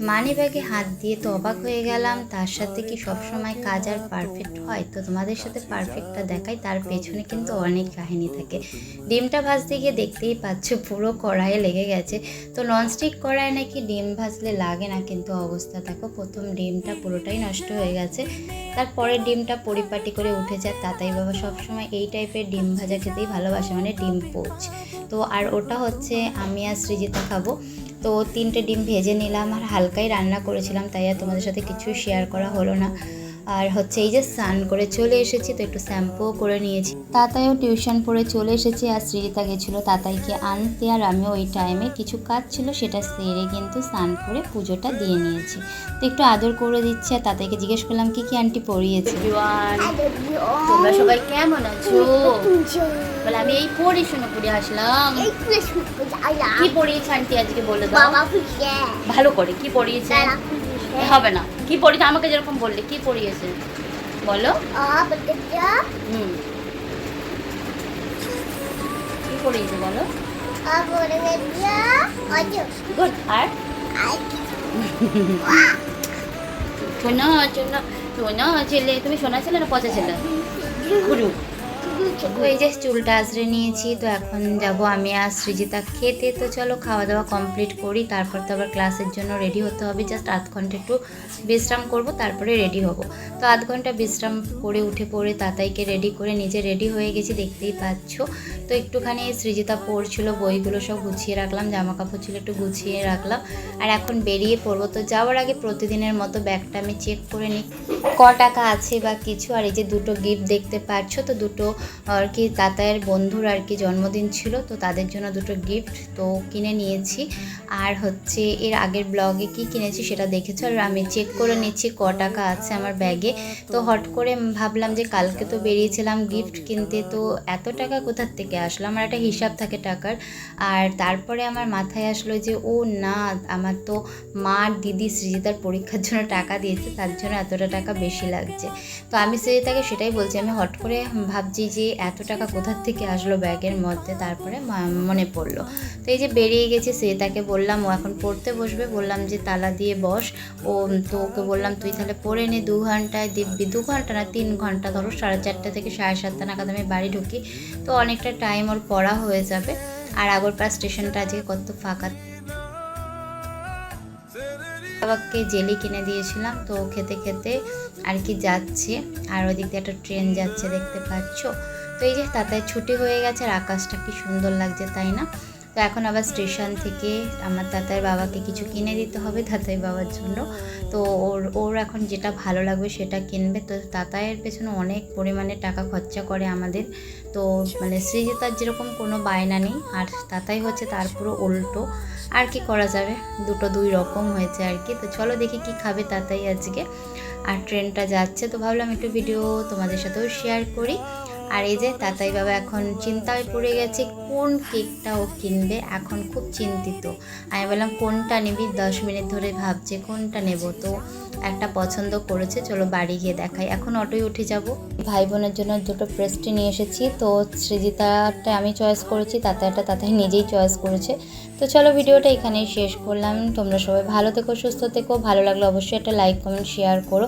মানি ব্যাগে হাত দিয়ে তো অবাক হয়ে গেলাম, তার সাথে কি সবসময় কাজ আর পারফেক্ট হয়? তো তোমাদের সাথে পারফেক্টটা দেখাই, তার পেছনে কিন্তু অনেক কাহিনী থাকে। ডিমটা ভাজতে গিয়ে দেখতেই পাচ্ছ পুরো কড়াইয়ে লেগে গেছে। তো ননস্টিক কড়াই নাকি ডিম ভাজলে লাগে না কিন্তু অবস্থা, দেখো প্রথম ডিমটা পুরোটাই নষ্ট হয়ে গেছে। তারপরে ডিমটা পরিপাটি করে উঠে যায় তাতাই বাবা সবসময় এই টাইপের ডিম ভাজা খেতেই ভালোবাসে মানে ডিম পোচ। তো আর ওটা হচ্ছে আমি আর সৃজিতা খাব। তো তিনটে ডিম ভেজে নিলাম আর হালকাই রান্না করেছিলাম, তাই আর তোমাদের সাথে কিছু শেয়ার করা হলো না। আর হচ্ছে এই যে স্নান করে চলে এসেছি তো একটু শ্যাম্পুও করে নিয়েছি। তাতাইও টিউশন পড়ে চলে এসেছি আর সৃজিতা গেছিল তাতাইকে আনতে আর আমিও ওই টাইমে কিছু কাজ ছিল সেটা সেরে কিন্তু স্নান করে পুজোটা দিয়ে নিয়েছি। তো একটু আদর করে দিচ্ছে আর তাতাইকে জিজ্ঞেস করলাম কি কি আন্টি পরিয়েছে? তোমরা সবাই কেমন আছো? বলে আমি এই পড়াশোনা করে আসলাম। কি পড়িয়েছে আন্টি আজকে বলে দাও। ভালো করে কি পড়িয়েছে হবে না। কি পড়িয়ে আমাকে যেরকম বললে, কি পড়িয়েছে? বলো। কি পড়িয়েছে বলো? গুড আর সোনা শোনো ছেলে, তুমি শোনা ছেলে না পচা ছেলে? তো এই যে চুলটা আঁচড়ে নিয়েছি, তো এখন যাব আমি আর সৃজিতা খেতে। তো চলো খাওয়া দাওয়া কমপ্লিট করি, তারপর তো আবার ক্লাসের জন্য রেডি হতে হবে। জাস্ট আধ ঘণ্টা একটু বিশ্রাম করব, তারপরে রেডি হব। তো আধ ঘণ্টা বিশ্রাম করে উঠে পড়ে তাতাইকে রেডি করে নিজে রেডি হয়ে গেছি, দেখতেই পাচ্ছ। তো একটুখানি সৃজিতা পড়ছিল বইগুলো সব গুছিয়ে রাখলাম জামা কাপড় ছিল একটু গুছিয়ে রাখলাম। আর এখন বেরিয়ে পড়ব। তো যাওয়ার আগে প্রতিদিনের মতো ব্যাগটা আমি চেক করে নিই। ক টাকা আছে বা কিছু? আর এই যে দুটো গিফট দেখতে পাচ্ছ, তো দুটো আর কি তাতায়ের বন্ধুর আর কি জন্মদিন ছিল, তো তাদের জন্য দুটো গিফট তো কিনে নিয়েছি। আর হচ্ছে এর আগের ব্লগে কি কিনেছি সেটা দেখেছ? আর আমি চেক করে নিচ্ছি ক টাকা আছে আমার ব্যাগে তো হট করে ভাবলাম যে কালকে তো বেরিয়েছিলাম গিফট কিনতে, তো এত টাকা কোথার থেকে আসলো? আমার একটা হিসাব থাকে টাকার। আর তারপরে আমার মাথায় আসলো যে, ও না, আমার তো মা দিদি সৃজিতার পরীক্ষার জন্য টাকা দিয়েছে, তার জন্য এতটা টাকা বেশি লাগছে। তো আমি সৃজিতাকে সেটাই বলছি, আমি হট করে ভাবছি যে এত টাকা কোথার থেকে আসলো ব্যাগের মধ্যে তারপরে মনে পড়ল। তো এই যে বেরিয়ে গেছে সে তাকে বললাম, ও এখন পড়তে বসবে। বললাম যে, তালা দিয়ে বস। ও, তো ওকে বললাম, তুই তাহলে পড়ে নে দু ঘন্টায় দিব্যি। দু ঘণ্টা না, তিন ঘণ্টা ধরো, সাড়ে চারটে থেকে সাড়ে সাতটা নাগাদ আমি বাড়ি ঢুকি। তো অনেকটা টাইম ওর পড়া হয়ে যাবে। আর আগরপাড়া স্টেশনটা আজকে কত ফাঁকা বাবাকে জেলি কিনে দিয়েছিলাম, তো খেতে খেতে আর কি যাচ্ছে। আর ওদিক দিয়ে একটা ট্রেন যাচ্ছে দেখতে পাচ্ছ। তো এই যে তাতে ছুটি হয়ে গেছে আর আকাশটা কি সুন্দর লাগছে, তাই না? তো এখন আবার স্টেশন থেকে আমার তাতার বাবাকে কিছু কিনে দিতে হবে তাতাই বাবার জন্য। তো ওর ওর এখন যেটা ভালো লাগবে সেটা কিনবে। তো তাতায়ের পেছনে অনেক পরিমাণে টাকা খরচা করে আমাদের। তো মানে সৃজিতার যেরকম কোনো বায়না নেই। আর তাতাই হচ্ছে তার পুরো উল্টো। আর কি করা যাবে? দুটো দুই রকম হয়েছে আর কি। তো চলো দেখি কি খাবে তাতাই আজকে। আর ট্রেনটা যাচ্ছে। তো ভাবলাম একটু ভিডিও তোমাদের সাথেও শেয়ার করি। আর এই যে তাতাই বাবা এখন চিন্তায় পড়ে গেছে কোন কেকটা ও কিনবে, এখন খুব চিন্তিত। আমি বললাম, কোনটা নিবি? দশ মিনিট ধরে ভাবছে, কোনটা নেব? তো একটা পছন্দ করেছে, চলো বাড়ি গিয়ে দেখাই। এখন অটোয় উঠে যাব। ভাই বোনের জন্য দুটো প্রেস্টি নিয়ে এসেছি, তো সৃজিতাটা আমি চয়েস করেছি তাতাটা তাতাই নিজেই চয়েস করেছে। তো চলো ভিডিওটা এখানেই শেষ করলাম। তোমরা সবাই ভালো থেকো, সুস্থ থেকো। ভালো লাগলে অবশ্যই একটা লাইক, কমেন্ট, শেয়ার করো।